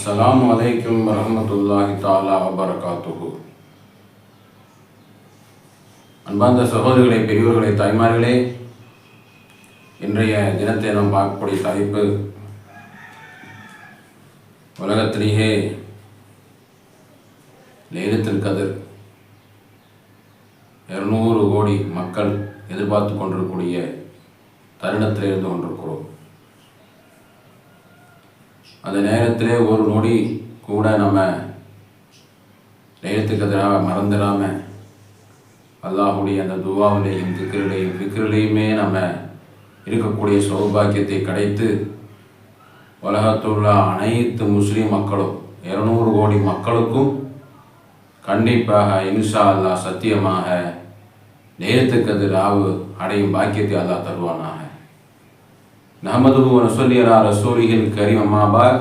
அஸ்லாம் வலைக்கம் வரமத்துல்லாஹி தாலா வபரகாத்துஹு. அன்பார்ந்த சகோதரிகளே பெரியவர்களே தாய்மார்களே இன்றைய தினத்தை நாம் பார்க்கக்கூடிய தலைப்பு உலகத்திலேயே லேலத்தில் கதிர். இருநூறு கோடி மக்கள் எதிர்பார்த்து கொண்டிருக்கக்கூடிய தருணத்தில் இருந்து கொண்டிருக்கிறோம் அந்த நேரத்திலே ஒரு நொடி கூட நம்ம நேரத்துக்கு எதிராக மறந்துடாமல் அல்லாஹுடைய அந்த துவாவிலையும் திக்கிரிலையும் ஃபிக்கிரிலையுமே நம்ம இருக்கக்கூடிய சௌபாக்கியத்தை கிடைத்து உலகத்துள்ள அனைத்து முஸ்லீம் மக்களும் இருநூறு கோடி மக்களுக்கும் கண்டிப்பாக இன்ஷா அல்லாஹ் சத்தியமாக நேரத்துக்கு எதிராக அடையும் பாக்கியத்தை அல்லாஹ் தருவானாக. نحمده ونصلي على رسوله الكريم أما بعد.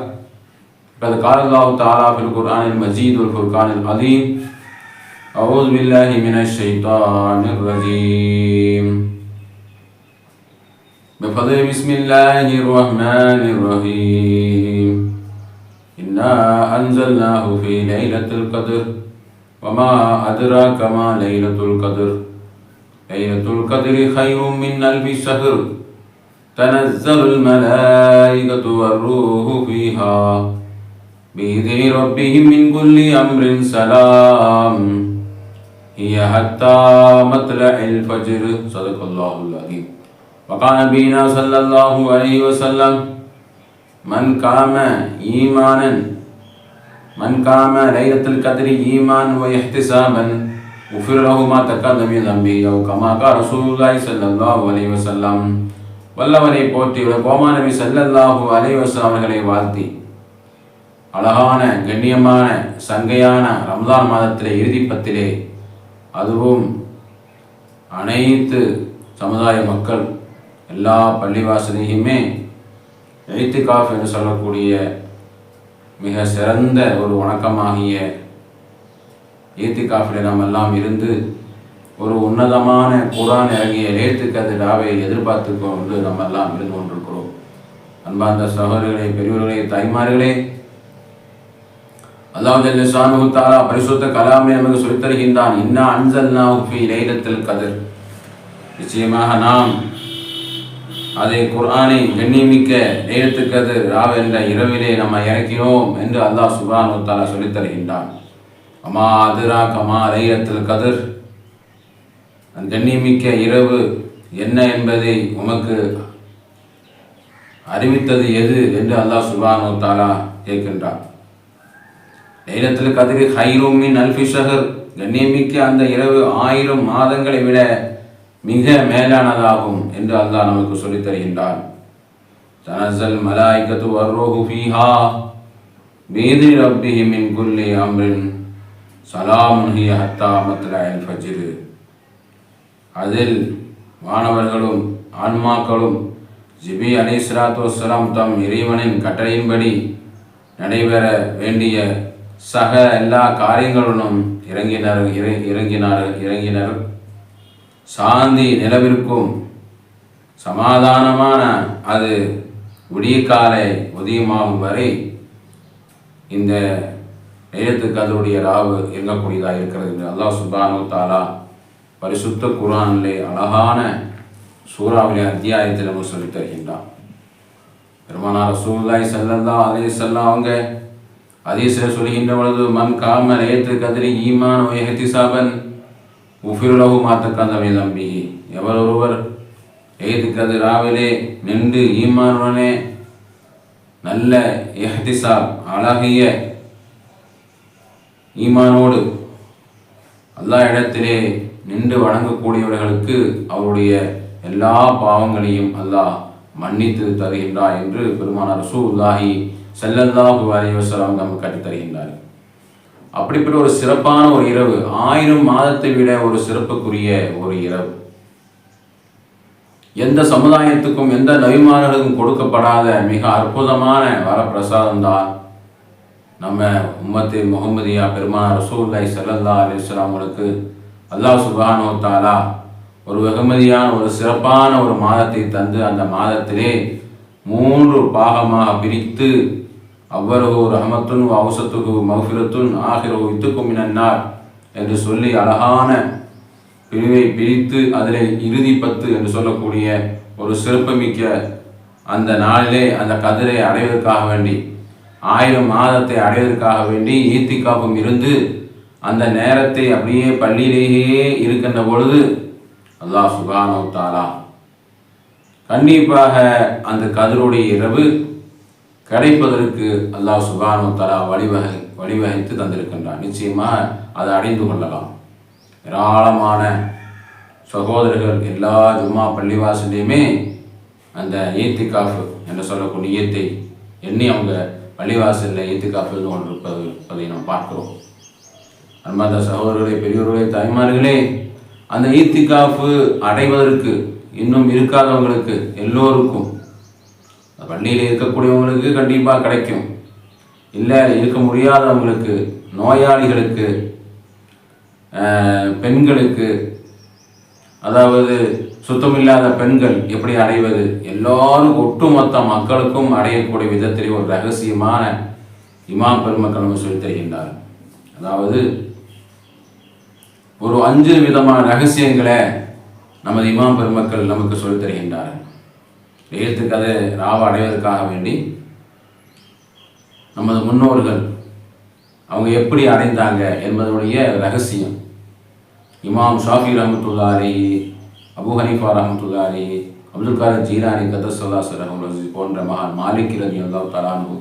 قد قال الله تعالى في القرآن المجيد والفرقان العظيم أعوذ بالله من الشيطان الرجيم. بفضل بسم الله الرحمن الرحيم. إنا أنزلناه في ليلة القدر وما أدراك ما ليلة القدر. ليلة القدر خير من ألف شهر. تنزل الملائكة والروح فيها. بإذن ربهم من كل أمر سلام. هي حتى مطلع الفجر. صدق الله العظيم. وقال نبينا صلى الله عليه وسلم من قام إيمانا من قام ليلة القدر إيمانا واحتسابا غفر له ما تقدم من ذنبه أو كما قال رسول الله صلى الله عليه وسلم. வல்லவனை போற்றி கோமா நபி சல்லல்லாஹு அலைவசம் அவர்களை வாழ்த்தி. அழகான கண்ணியமான சங்கையான ரம்ஜான் மாதத்திலே இறுதிப்பத்திலே அதுவும் அனைத்து சமுதாய மக்கள் எல்லா பள்ளிவாசலையுமே எழுத்துக்காஃப் என்று சொல்லக்கூடிய மிக சிறந்த ஒரு வணக்கமாகிய ஈத்திகாஃபில் நாம் எல்லாம் இருந்து ஒரு உன்னதமான குரான் இறங்கிய லேத்துக்கதிராவை எதிர்பார்த்து கொண்டு நம்ம எல்லாம் இருந்து கொண்டிருக்கிறோம். அன்பார்ந்த சகோதரர்களே பெரியவர்களே தாய்மார்களே அல்லாஹ் ஜல்ல தாரா பரிசுத்த கலாமை நமக்கு சொல்லித் தருகின்றான். இன்னா அன்சல்னா ஃபி லைலத்தில் கதிர். நிச்சயமாக நாம் அதை குர்ஆனை கண்ணியமிக்க லைலத்துக்கது ராவ் என்ற இரவிலே நம்ம இறக்கினோம் என்று அல்லாஹ் சுபானு தாலா சொல்லித் தருகின்றான். அம்மா அதிரா கமா லைலத்தில் கதிர். கண்ணியமிக்க இரவு என்ன என்பதை உமக்கு அறிவித்தது எது என்று அல்லாஹ் சுபானு தாலா கேட்கின்றார் லைலத்தில் கதிரி ஹைரோமின் அல்பிஷகர் கண்ணியமிக்க அந்த இரவு ஆயிரம் மாதங்களை விட மிக மேலானதாகும் என்று அல்லாஹ் நமக்கு சொல்லித் தருகின்றான். தனசல் மலாய்கத்து வர்ரோஹு ஃபீஹா பீதி ரப்பிஹி மின் குல்லி அம்ரின். சலாமுன் ஹிய ஹத்தா மத்லஅல் ஃபஜ்ரு. அதில் மாணவர்களும் ஆன்மாக்களும் ஜிபி அலி சலாத்து வலாம் தம் இறைவனின் கட்டளையின்படி நடைபெற வேண்டிய சக எல்லா காரியங்களுடனும் இறங்கினர் இறை- இறங்கினார் இறங்கினர். சாந்தி நிலவிற்கும் சமாதானமான அது விடியற்காலை உதயமாகும் வரை இந்த நேரத்துக்கு அதனுடைய ராவு இயங்கக்கூடியதாக இருக்கிறது என்று அல்லாஹ் சுபானு தாலா பரிசுத்த குரானிலே அழகான சூறாவிலே அத்தியாயத்தில் நம்ம சொல்லித் தருகின்றான் பெருமானார் சூழ்தாய் செல்லந்தா அதே செல்ல அவங்க ஹதீஸில் சொல்கின்ற பொழுது மண் காம லேத்து கதிரி ஈமான் வ சாபன் உஃபிருலகு மாத்தக்கந்தமே தம்பி எவர் ஒருவர் ஏது கதிராவிலே நின்று ஈமானுடனே நல்ல எஹ்திசாப் அழகிய ஈமானோடு அல்லா இடத்திலே நின்று வணங்கக்கூடியவர்களுக்கு அவருடைய எல்லா பாவங்களையும் அல்லாஹ் மன்னித்து தருகின்றார் என்று பெருமானார் ரசூல்லாஹி செல்லல்லாஹு அலைஹி நமக்கு கட்டி தருகின்றார் அப்படிப்பட்ட ஒரு சிறப்பான ஒரு இரவு ஆயிரம் மாதத்தை விட ஒரு சிறப்புக்குரிய ஒரு இரவு. எந்த சமுதாயத்துக்கும் எந்த நபிமார்களுக்கும் கொடுக்கப்படாத மிக அற்புதமான வரப்பிரசாதம் தான் நம்ம உம்மத்து முகமதியா பெருமானார் ரசூல்லாய் செல்லல்லா அலிஸ்லாம் அவங்களுக்கு அல்லாஹ் சுபானோ தாலா ஒரு வெகுமதியான ஒரு சிறப்பான ஒரு மாதத்தை தந்து அந்த மாதத்திலே மூன்று பாகமாக பிரித்து அவ்வளவு ரஹமத்துன் அவசத்துகு மகஃபிரத்துன் ஆகிரவு இத்துக்கும் இனன்னார் என்று சொல்லி அழகான பிரிவை பிரித்து அதில் இறுதி பத்து என்று சொல்லக்கூடிய ஒரு சிறப்புமிக்க அந்த நாளிலே அந்த கதிரை அடைவதற்காக வேண்டி ஆயிரம் மாதத்தை அடைவதற்காக வேண்டி ஈத்திக்காப்பும் இருந்து அந்த நேரத்தை அப்படியே பள்ளியிலேயே இருக்கின்ற பொழுது அல்லாஹ் சுகானோ தாலா கண்டிப்பாக அந்த கதிருடைய இரவு கிடைப்பதற்கு அல்லாஹ் சுகானோ தாலா வழிவகை வழிவகைத்து தந்திருக்கின்றான். நிச்சயமாக அதை அடைந்து கொள்ளலாம். ஏராளமான சகோதரர்கள் எல்லா ஜும்மா பள்ளிவாசலையுமே அந்த ஏத்திகாஃபு என்று சொல்லக்கூடிய இயத்தை எண்ணி அவங்க பள்ளிவாசலில் ஏத்திகாஃபு ஒன்று இருப்பது அதை நாம் பார்க்கிறோம். அன்பார்ந்த சகோதரர்களே பெரியோர்களே தாய்மார்களே அந்த ஈத்திகாஃபு அடைவதற்கு இன்னும் இருக்காதவங்களுக்கு எல்லோருக்கும் பள்ளியில் இருக்கக்கூடியவங்களுக்கு கண்டிப்பாக கிடைக்கும். இல்லை இருக்க முடியாதவங்களுக்கு நோயாளிகளுக்கு பெண்களுக்கு அதாவது சுத்தமில்லாத பெண்கள் எப்படி அடைவது எல்லாரும் ஒட்டுமொத்த மக்களுக்கும் அடையக்கூடிய விதத்திலே ஒரு ரகசியமான இமாம் பெருமக்கள் நமக்கு சொல்லித் தருகின்றார் அதாவது ஒரு அஞ்சு விதமான ரகசியங்களை நமது இமாம் பெருமக்கள் நமக்கு சொல்லித் தருகின்றார் எழுத்துக்கு அதை ராவ அடைவதற்காக வேண்டி நமது முன்னோர்கள் அவங்க எப்படி அடைந்தாங்க என்பதனுடைய ரகசியம். இமாம் ஷாஃபி ரஹமத்துல்லாரி அபு ஹனீஃபா ரஹமத்துல்லாரி அப்துல் காதர் ஜீரானி கதசல்லாஸ் ரஹமதி போன்ற மகான் மாலிக் ரதி அல்லா தலானு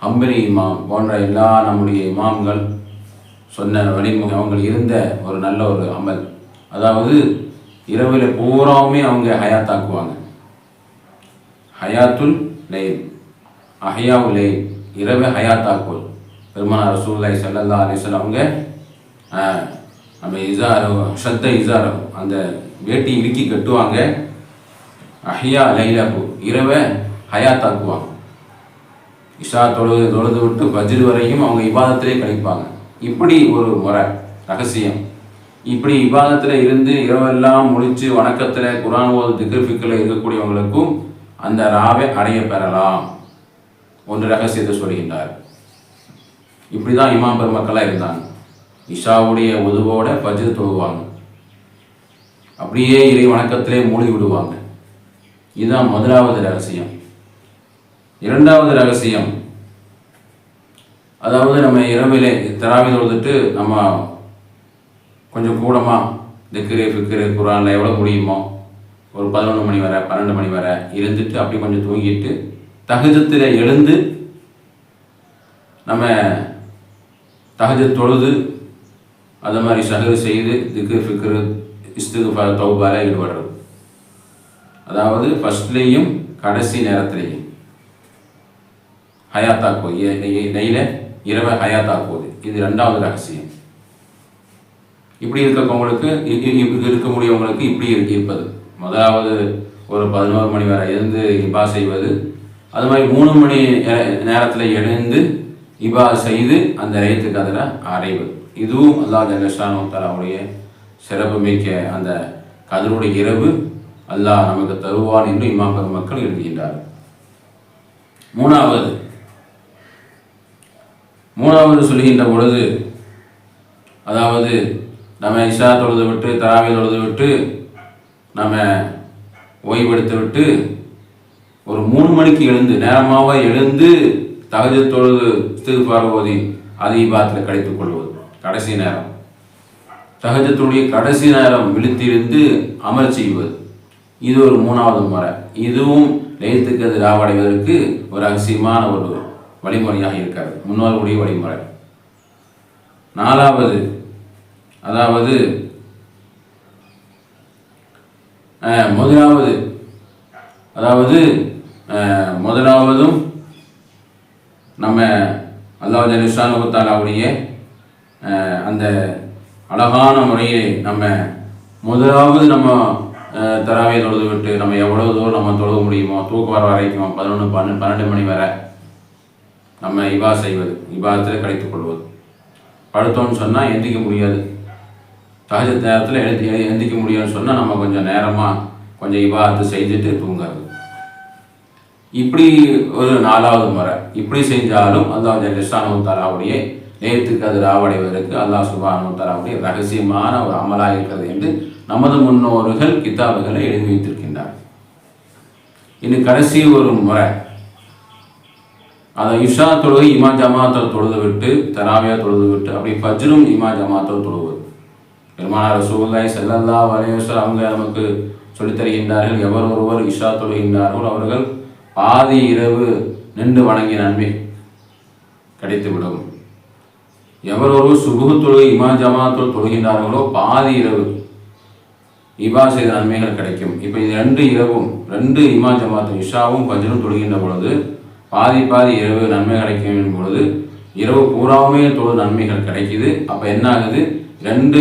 அம்பரி இமாம் போன்ற எல்லா நம்முடைய இமாம்கள் சொன்ன வழிமுறை அவங்க இருந்த ஒரு நல்ல ஒரு அமல். அதாவது இரவில் பூராவுமே அவங்க ஹயாத்தாக்குவாங்க. ஹயாத்துல் லைல். அஹயாவு லைல். இரவு ஹயாத்தாக்குவல் பெருமானார் ரசூல்லாய் சல்லா அலிஸ்லாம் அவங்க நம்ம இசாரோ ஷத்த இசாரோ அந்த வேட்டி இறுக்கி கட்டுவாங்க. அஹியா லைலாக்கு இரவை ஹயாத்தாக்குவாங்க. இஷா தொழுது தொழுது விட்டு பஜ்ரு வரையும் அவங்க இபாதத்திலே கழிப்பாங்க. இப்படி ஒரு முறை ரகசியம். இப்படி விவாதத்தில் இருந்து இரவெல்லாம் முழிச்சு வணக்கத்தில் குரான் ஓது திகர்ஃபிக்கில் இருக்கக்கூடியவங்களுக்கும் அந்த ராவை அடைய பெறலாம். ஒன்று ரகசியத்தை சொல்கின்றார். இப்படி தான் இமாம் பெருமக்களாக இருந்தாங்க. இஷாவுடைய உதவோட பஜ்ர் தொழுவாங்க. அப்படியே இறை வணக்கத்திலே மூழ்கி விடுவாங்க. இதுதான் முதலாவது ரகசியம். இரண்டாவது ரகசியம் அதாவது நம்ம இரவிலே தராவி தொழுதுட்டு நம்ம கொஞ்சம் கூடமாக திக்கிரு ஃபிக்கிரு குரானில் எவ்வளோ முடியுமோ ஒரு பதினொன்று மணி வரை பன்னெண்டு மணி வரை இருந்துட்டு அப்படி கொஞ்சம் தூங்கிட்டு தகுஜத்தில் எழுந்து நம்ம தகஜத் தொழுது அதை மாதிரி சகரு செய்து திக்கு ஃபிக்ரு இஸ்துக்கு தௌபால ஈடுபடுறது. அதாவது ஃபஸ்ட்லேயும் கடைசி நேரத்துலேயும். ஹயாத்தாக்கோ நெய்யில் இரவை ஹயாத்தாக்குவது இது ரெண்டாவது ரகசியம். இப்படி இருக்கிறவங்களுக்கு இ- இப்படி இருக்க முடியவங்களுக்கு இப்படி இருப்பது. முதலாவது ஒரு பதினோரு மணி வரை இருந்து இபா செய்வது. அது மாதிரி மூணு மணி நேரத்தில் எழுந்து இபா செய்து அந்த ரயத்துக்கு அதில் அடைவது. இதுவும் அல்லாஹ் ஜல்லஷானு தலாவுடைய சிறப்பு மிக்க அந்த கதருடைய இரவு அல்லாஹ் நமக்கு தருவான் என்று இமாம் பெருமக்கள் எழுதுகின்றார்கள். மூணாவது மூணாவது சொல்கின்ற பொழுது அதாவது நம்ம இஷா தொழுது விட்டு தராவை தொழுது விட்டு நம்ம ஓய்வெடுத்து விட்டு ஒரு மூணு மணிக்கு எழுந்து நேரமாக எழுந்து தகுதி தொழுது இஸ்திஃபார் ஓதி அதிபாத்தில் கழித்துக் கொள்வது. கடைசி நேரம். தகஜத்துடைய கடைசி நேரம் விழித்திருந்து அமர் செய்வது. இது ஒரு மூணாவது முறை. இதுவும் லயத்துக்கு அது ராவடைவதற்கு ஒரு ரகசியமான ஒரு வழிமுறையாக இருக்காது. முன்னோர்களுடைய வழிமுறை. நாலாவது அதாவது முதலாவது அதாவது முதலாவதும் நம்ம அல்லாஹ் ஜலிஷானுத்தாலாவுடைய அந்த அழகான முறையிலே நம்ம முதலாவது நம்ம அஹ், தராவை தொழுது விட்டு நம்ம எவ்வளோ தூரம் நம்ம தொழுக முடியுமோ தூக்க வர வரைக்கும் பதினொன்று பன்னெண்டு பன்னெண்டு மணி வரை நம்ம இபா செய்வது இபாதத்தில் கழித்துக் கொள்வது படுத்தோம்னு சொன்னால் எந்திக்க முடியாது. தகஜத் நேரத்தில் எழுதி எந்திக்க முடியும்னு சொன்னால் நம்ம கொஞ்சம் நேரமாக கொஞ்சம் இபாதத்து செஞ்சுட்டு தூங்காது இப்படி ஒரு நாலாவது முறை. இப்படி செஞ்சாலும் அல்லாஹ் ஜல்லிஸ்தானு தலாவுடைய நேரத்துக்கு அது ராவடைவதற்கு அல்லாஹ் சுபானு தலாவுடைய ரகசியமான ஒரு அமலாக இருக்கிறது என்று நமது முன்னோர்கள் கிதாபுகளை எழுதி வைத்திருக்கின்றார் இன்னும் கடைசி ஒரு முறை. அதை இஷா தொழுகை இமா ஜமாத்தில் தொழுது விட்டு தராவியா தொழுது விட்டு அப்படி பஜ்ரும் இமா ஜமாத்தில் தொழுவது பெருமானார் ரசூல்லாய் செல்லல்லா வலையசர் அவங்க நமக்கு சொல்லித் தருகின்றார்கள் எவர் ஒருவர் இஷா தொழுகின்றார்கள் அவர்கள் பாதி இரவு நின்று வணங்கிய நன்மை கிடைத்துவிடும். எவர் ஒருவர் சுபுகு தொழுகை இமா ஜமாத்தில் தொழுகின்றார்களோ பாதி இரவு இபா செய்த நன்மைகள் கிடைக்கும். இப்போ இது ரெண்டு இரவும் ரெண்டு இமா ஜமாத்தும் இஷாவும் பஜ்ரும் தொழுகின்ற பொழுது பாதி பாதி இரவு நன்மை கிடைக்கும் பொழுது இரவு பூராவுமே தொழு நன்மைகள் கிடைக்கிது. அப்போ என்ன ஆகுது ரெண்டு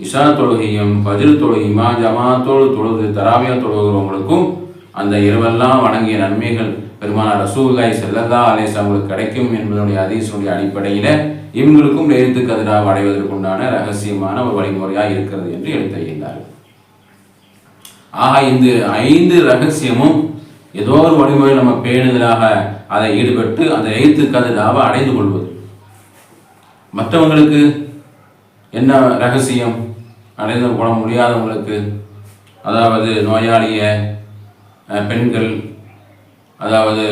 இஷா தொழுகையும் பஜிர் தொழுகையுமா ஜமாத்தோடு தொழுது தராவியா தொழுகிறவங்களுக்கும் அந்த இரவெல்லாம் வணங்கிய நன்மைகள் பெருமான ரசூல்லாய் செல்லல்லா அலேஸ் அவங்களுக்கு கிடைக்கும் என்பதனுடைய அதீசனுடைய அடிப்படையில் இவங்களுக்கும் நேர்த்து கதிராக அடைவதற்குண்டான ரகசியமான ஒரு வழிமுறையாக இருக்கிறது என்று எடுத்துரைகின்றார்கள் ஆக இந்த ஐந்து ரகசியமும் ஏதோ ஒரு வழிமுறை நம்ம பேணுதலாக அதை ஈடுபட்டு அந்த எழுத்து கதிராவை அடைந்து கொள்வது. மற்றவங்களுக்கு என்ன ரகசியம்? அடைந்து கொள்ள முடியாதவங்களுக்கு அதாவது நோயாளிய பெண்கள் அதாவது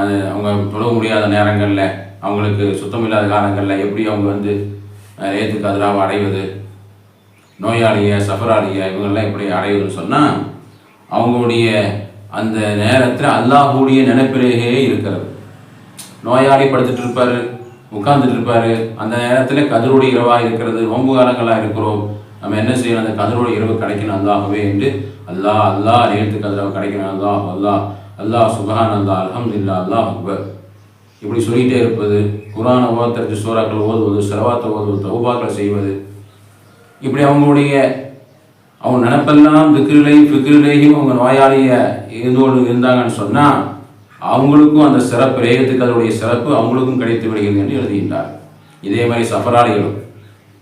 அது அவங்க தொழ முடியாத நேரங்களில் அவங்களுக்கு சுத்தம் இல்லாத காலங்களில் எப்படி அவங்க வந்து ஏத்து அதிராக அடைவது? நோயாளிய சஃபராளிய இவங்கெல்லாம் எப்படி அடைவதுன்னு சொன்னால் அவங்களுடைய அந்த நேரத்தில் அல்லாஹுடைய நினைப்பிலேயே இருக்கிறது. நோயாளி படுத்துட்டு இருப்பாரு உட்கார்ந்துட்டு இருப்பாரு அந்த நேரத்தில் கதிரோடு இரவாக இருக்கிறது நோன்பு காலங்களாக இருக்கிறோம். நம்ம என்ன செய்யணும்? அந்த கதிரோடைய இரவு கிடைக்கணும் அல்லாகவே என்று அல்லாஹ் அல்லாஹ் நேரத்து கதிரவு கிடைக்கணும். அல்லாஹ் அல்லாஹ் அல்லாஹ் சுபஹான் அல்லா அலமதுல்லா அல்லாஹ் அக்பர். இப்படி சொல்லிகிட்டே இருப்பது குரானை ஓதற்கு சூறாக்கள் ஓதுவது செலவாத்தை ஓதுவது தௌபாக்களை செய்வது இப்படி அவங்களுடைய அவங்க நினப்பெல்லாம் திக்கிரிலையும் பிக்ரிலேயும் அவங்க நோயாளியை இருந்தோடு இருந்தாங்கன்னு சொன்னால் அவங்களுக்கும் அந்த சிறப்பு ரேகத்துக்கு அதனுடைய சிறப்பு அவங்களுக்கும் கிடைத்து விடுகிறது என்று எழுதுகின்றார். இதே மாதிரி சஃபராளிகளும்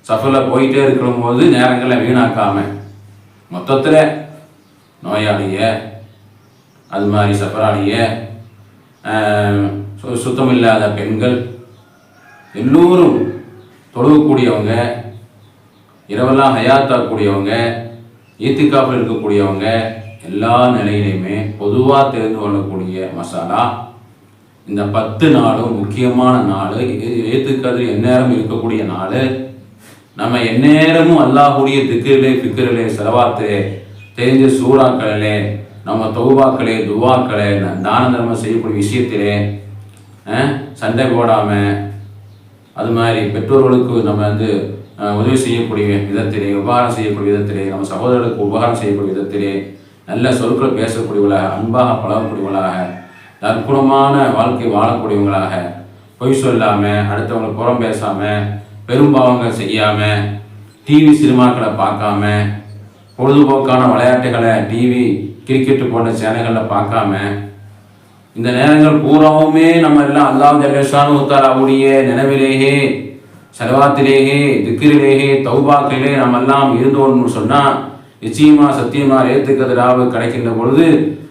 சஃபரில் போயிட்டே இருக்கிற போது நேரங்களை வீணாக்காம மொத்தத்தில் நோயாளிய அது மாதிரி சஃபராளிய ஆஹ், சு- சுத்தமில்லாத பெண்கள் எல்லோரும் தொழுகக்கூடியவங்க இரவெல்லாம் ஹயாத்தாக்கூடியவங்க ஈத்திக்காப்பில் இருக்கக்கூடியவங்க எல்லா நிலையிலையுமே பொதுவாக தெரிந்து கொள்ளக்கூடிய மசாலா. இந்த பத்து நாளும் முக்கியமான நாள். ஏத்துக்கதிர் எந்நேரம் இருக்கக்கூடிய நாள். நம்ம எந்நேரமும் அல்லாஹுடைய திக்கிலே பிக்கிரிலே செலவாத்து தெரிஞ்ச சூறாக்களிலே நம்ம தொகுவாக்களே துவாக்களே தான தர்மம் செய்யக்கூடிய விஷயத்திலே சண்டை போடாமல் அது மாதிரி பெற்றோர்களுக்கு நம்ம வந்து உதவி செய்யக்கூடிய விதத்திலே உபகாரம் செய்யக்கூடிய விதத்திலே நம்ம சகோதரர்களுக்கு உபகாரம் செய்யக்கூடிய விதத்திலே நல்ல சொற்களை பேசக்கூடியவர்களாக அன்பாக பழகக்கூடியவர்களாக நற்குணமான வாழ்க்கை வாழக்கூடியவங்களாக பொய் சொல்லாமல் அடுத்தவங்களை புறம் பேசாமல் பெரும்பாவங்கள் செய்யாமல் டிவி சினிமாக்களை பார்க்காம பொழுதுபோக்கான விளையாட்டுகளை டிவி கிரிக்கெட்டு போன்ற சேனல்களில் பார்க்காம இந்த நேரங்கள் பூராவுமே நம்ம எல்லாம் அல்லாஹ் ஜல்லேஷானு உத்தாராவுடைய நினைவிலேயே செலவாத்திலேயே திக்கிரிலேயே தௌபாக்கிலே நம்ம எல்லாம் இருந்தோம்னு சொன்னால் நிச்சயமா சத்தியமா ஏத்துக்கதிராக கிடைக்கின்ற பொழுது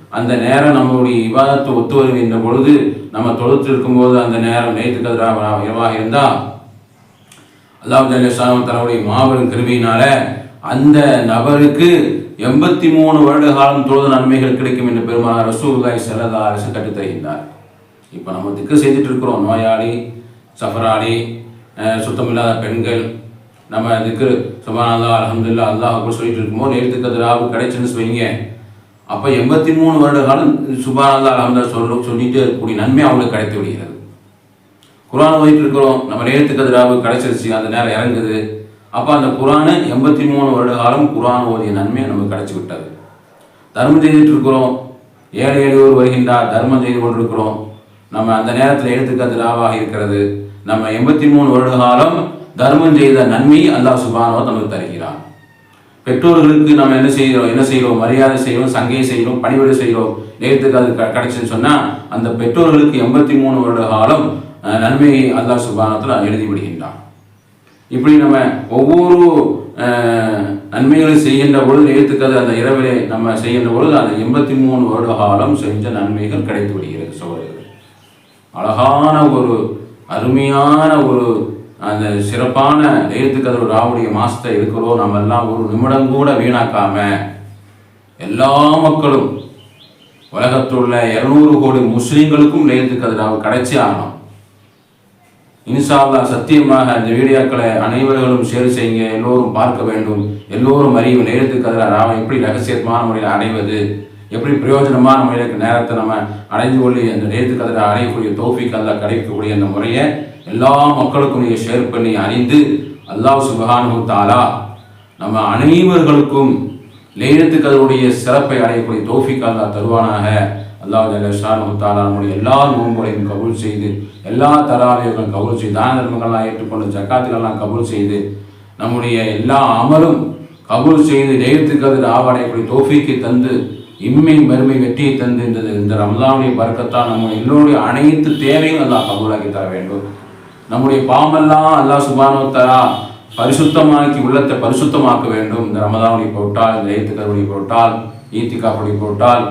அந்த நேரம் நம்மளுடைய விவாதத்தை ஒத்து வருகின்ற பொழுது நம்ம தொழுத்து இருக்கும்போது அந்த நேரம் நேத்துக்கதிராக இரவாக இருந்தால் அல்லாஹ் ஜல்லேஷானு தன்னுடைய மாபெரும் கிருமியினால அந்த நபருக்கு எண்பத்தி மூணு வருட காலம் தொழுது நன்மைகள் கிடைக்கும் என்று பெருமான ரசூலாய் செல்லதா அரசு வஸல்லம் இப்போ நம்ம திக்கு செஞ்சுட்டு இருக்கிறோம். நோயாளி சஃபராளி சுத்தமில்லாத பெண்கள். நம்ம இதுக்கு சுபானந்தா அலமதுல்லா அல்லாஹ் அப்படி சொல்லிட்டு இருக்கும்போது நேரத்துக்கு அது கிடைச்சுன்னு சொல்லிங்க அப்போ எண்பத்தி மூணு வருட காலம் சுபானந்தா அல்ஹம்துலில்லாஹ் சொல்ல சொல்லிட்டு இருக்கக்கூடிய நன்மை அவங்களுக்கு கிடைத்து விடுகிறது. குரான் ஓதிட்டு இருக்கிறோம். நம்ம நேரத்துக்கு எதிராக கிடைச்சிருச்சு அந்த நேரம் இறங்குது. அப்போ அந்த குரானு எண்பத்தி மூணு வருட காலம் குரான் ஓதிய நன்மை நமக்கு கிடைச்சி விட்டது. தர்மம் செய்துட்டு இருக்கிறோம். ஏழை எளியோர் வருகின்றார். தர்மம் செய்து கொண்டிருக்கிறோம். நம்ம அந்த நேரத்தில் எழுத்துக்கதிராவாக இருக்கிறது. நம்ம எண்பத்தி மூணு வருட காலம் தர்மம் செய்த நன்மை அல்லாஹ் சுபானவா நமக்கு தருகிறான். பெற்றோர்களுக்கு நம்ம என்ன செய்கிறோம் என்ன செய்கிறோம்? மரியாதை செய்கிறோம் சங்கை செய்கிறோம் பணிவிடை செய்கிறோம். நேரத்துக்கு அது க- கிடைச்சுன்னு சொன்னால் அந்த பெற்றோர்களுக்கு எண்பத்தி மூணு வருட காலம் நன்மையை அல்லாஹ் சுபானத்தில் எழுதி விடுகின்றான். இப்படி நம்ம ஒவ்வொரு நன்மைகளும் நன்மைகளை செய்கின்ற பொழுது எழுத்துக்கிறது அந்த இரவிலே நம்ம செய்கின்ற பொழுது அந்த எண்பத்தி மூணு வருட காலம் செஞ்ச நன்மைகள் கிடைத்து விடுகிறது சோழர்கள் அழகான ஒரு அருமையான ஒரு அந்த சிறப்பான எழுத்துக்கதிர் ராவுடைய மாசத்தை இருக்கிறோம் நம்ம எல்லாம் ஒரு நிமிடம் கூட வீணாக்காம எல்லா மக்களும் உலகத்தில் உள்ள இருநூறு கோடி முஸ்லீம்களுக்கும் லேத்துக்கதிர் ராவு கிடைச்சி ஆகணும். இன்ஷா சத்தியமாக இந்த வீடியோக்களை அனைவர்களும் ஷேர் செய்யுங்க. எல்லோரும் பார்க்க வேண்டும். எல்லோரும் அறியும் நேரத்துக்கு அதில் ராவன் எப்படி ரகசியமான முறையில் அடைவது. எப்படி பிரயோஜனமான முறையில் நேரத்தை நம்ம அடைந்து கொள்ளி அந்த நேரத்து அதில் அடையக்கூடிய தோஃபிக் அல்ல கிடைக்கக்கூடிய அந்த முறையை எல்லா மக்களுக்கும் நீங்கள் ஷேர் பண்ணி அறிந்து அல்லாஹ் சுபஹானு தாலா நம்ம அனைவர்களுக்கும் லேனத்துக்கு அதனுடைய சிறப்பை அடையக்கூடிய தோஃபிக் அல்லா தருவானாக. அல்லாஹ் ஜல்லஷானு தாலா நம்முடைய எல்லா நோன்புகளையும் கபூல் செய்து எல்லா தராவியர்களும் கபூல் செய்து தான தர்மங்கள்லாம் ஏற்றுக்கொண்டு ஜக்காத்துக்கள்லாம் கபூல் செய்து நம்முடைய எல்லா அமலும் கபூல் செய்து நேயத்துக்கு அது ஆவடையக்கூடிய தோஃபிக்கு தந்து இம்மை மறுமை வெற்றியை தந்து இந்த இந்த பறக்கத்தான் நம்ம எல்லோருடைய அனைத்து தேவையும் அல்லாஹ் கபூலாக்கி தர வேண்டும். நம்முடைய பாவமெல்லாம் அல்லாஹ் சுபானோ பரிசுத்தமாக்கி உள்ளத்தை பரிசுத்தமாக்க வேண்டும். இந்த ரமதானுடைய போட்டால் இந்த ஏத்துக்கருடைய போட்டால் ஈத்திகாப்புடைய போட்டால்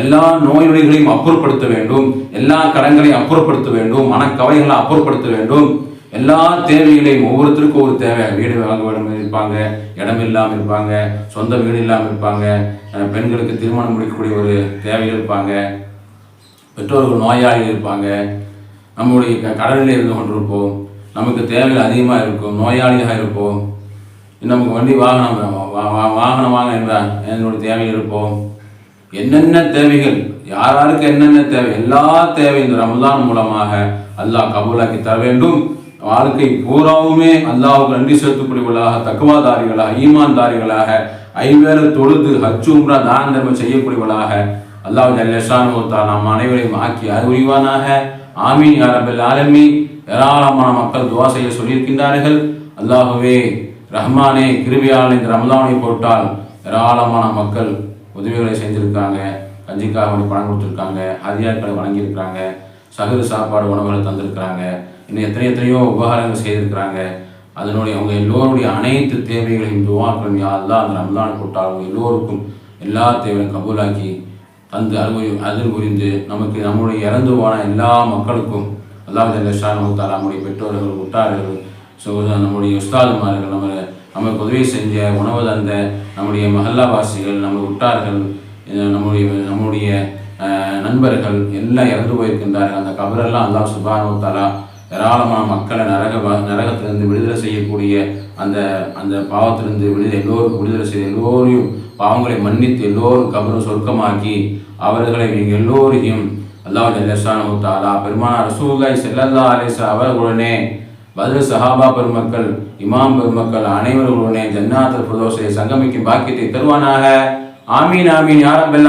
எல்லா நோய் நொடிகளையும் அப்புறப்படுத்த வேண்டும். எல்லா கடன்களையும் அப்புறப்படுத்த வேண்டும். மனக்கவலைகளை அப்புறப்படுத்த வேண்டும். எல்லா தேவைகளையும் ஒவ்வொருத்தருக்கும் ஒரு தேவை. வீடு வாங்க வேண்டும் இருப்பாங்க இடம் இல்லாமல் இருப்பாங்க சொந்த வீடு இல்லாமல் இருப்பாங்க பெண்களுக்கு திருமணம் முடிக்கக்கூடிய ஒரு தேவைகள் இருப்பாங்க பெற்றோர்கள் நோயாளிகள் இருப்பாங்க நம்முடைய க- கடலில் இருந்து கொண்டிருப்போம் நமக்கு தேவைகள் அதிகமாக இருக்கும் நோயாளியாக இருப்போம் நமக்கு வண்டி வாகனம் வாகனம் வாங்க என்ற என்னுடைய தேவைகள் இருப்போம். என்னென்ன தேவைகள் யார் யாருக்கு என்னென்ன தேவை எல்லா தேவையும் இந்த ரமதான் மூலமாக அல்லாஹ் கபூலாக்கி தர வேண்டும். வாழ்க்கை பூராவுமே அல்லாவுக்கு நன்றி செலுத்தக்கூடியவர்களாக தக்குவாதாரிகளாக ஈமான்தாரிகளாக ஐவேறு தொழுது ஹஜ் தான தர்மம் செய்யக்கூடியவர்களாக அல்லாஹ் ஜல்லஷானு நாம் அனைவரையும் ஆக்கி அறிவுரிவானாக ஆமீன் யாரபில் ஆலமி ஏராளமான மக்கள் துவா செய்ய சொல்லியிருக்கின்றார்கள். அல்லாஹுவே ரஹ்மானே கிருபியால் இந்த ரமதானை போட்டால் ஏராளமான மக்கள் உதவிகளை செஞ்சுருக்காங்க கஞ்சிக்காக வேண்டி பணம் கொடுத்துருக்காங்க. ஹதியாக்களை வழங்கியிருக்கிறாங்க. சகரு சாப்பாடு உணவுகளை தந்திருக்கிறாங்க. இன்னும் எத்தனை எத்தனையோ உபகாரங்கள் செய்திருக்கிறாங்க. அதனுடைய அவங்க எல்லோருடைய அனைத்து தேவைகளையும் துவாக்களும் யா அல்லாஹ் அந்த ரமலான் போட்டால் எல்லோருக்கும் எல்லா தேவையும் கபூலாக்கி தந்து அருள் அதில் புரிந்து நமக்கு நம்முடைய இறந்து போன எல்லா மக்களுக்கும் அல்லாஹ் ஜல்லஷானு தாலா நம்முடைய பெற்றோர்கள் உட்டார்கள் ஸோ நம்முடைய உஸ்தாதுமார்கள் நம்ம நமக்கு உதவி செஞ்ச உணவு தந்த நம்முடைய மஹல்லாவாசிகள் நம்ம உட்டார்கள் நம்முடைய நம்முடைய நண்பர்கள் எல்லாம் இறந்து போயிருக்கின்றார்கள். அந்த கபரெல்லாம் அல்லாஹ் சுபானு தாலா ஏராளமான மக்களை நரக வ- நரகத்திலிருந்து விடுதலை செய்யக்கூடிய அந்த அந்த பாவத்திலிருந்து விடுதலை எல்லோரும் விடுதலை செய்து எல்லோரையும் பாவங்களை மன்னித்து எல்லோரும் கபரும் சொர்க்கமாக்கி அவர்களை நீங்கள் எல்லோரையும் அல்லாஹ் ஜல்லஷானு தாலா பெருமானா ரசூல்லாய் செல்லல்லா அலிசா அவர்களுடனே பதில் சஹாபா பெருமக்கள் இமாம் பெருமக்கள் அனைவர்களுடனே ஜன்னாத்துல் பிரதோஷை சங்கமிக்கும் பாக்கியத்தை தருவானாக. ஆமீன் ஆமீன் யா ரப்பல்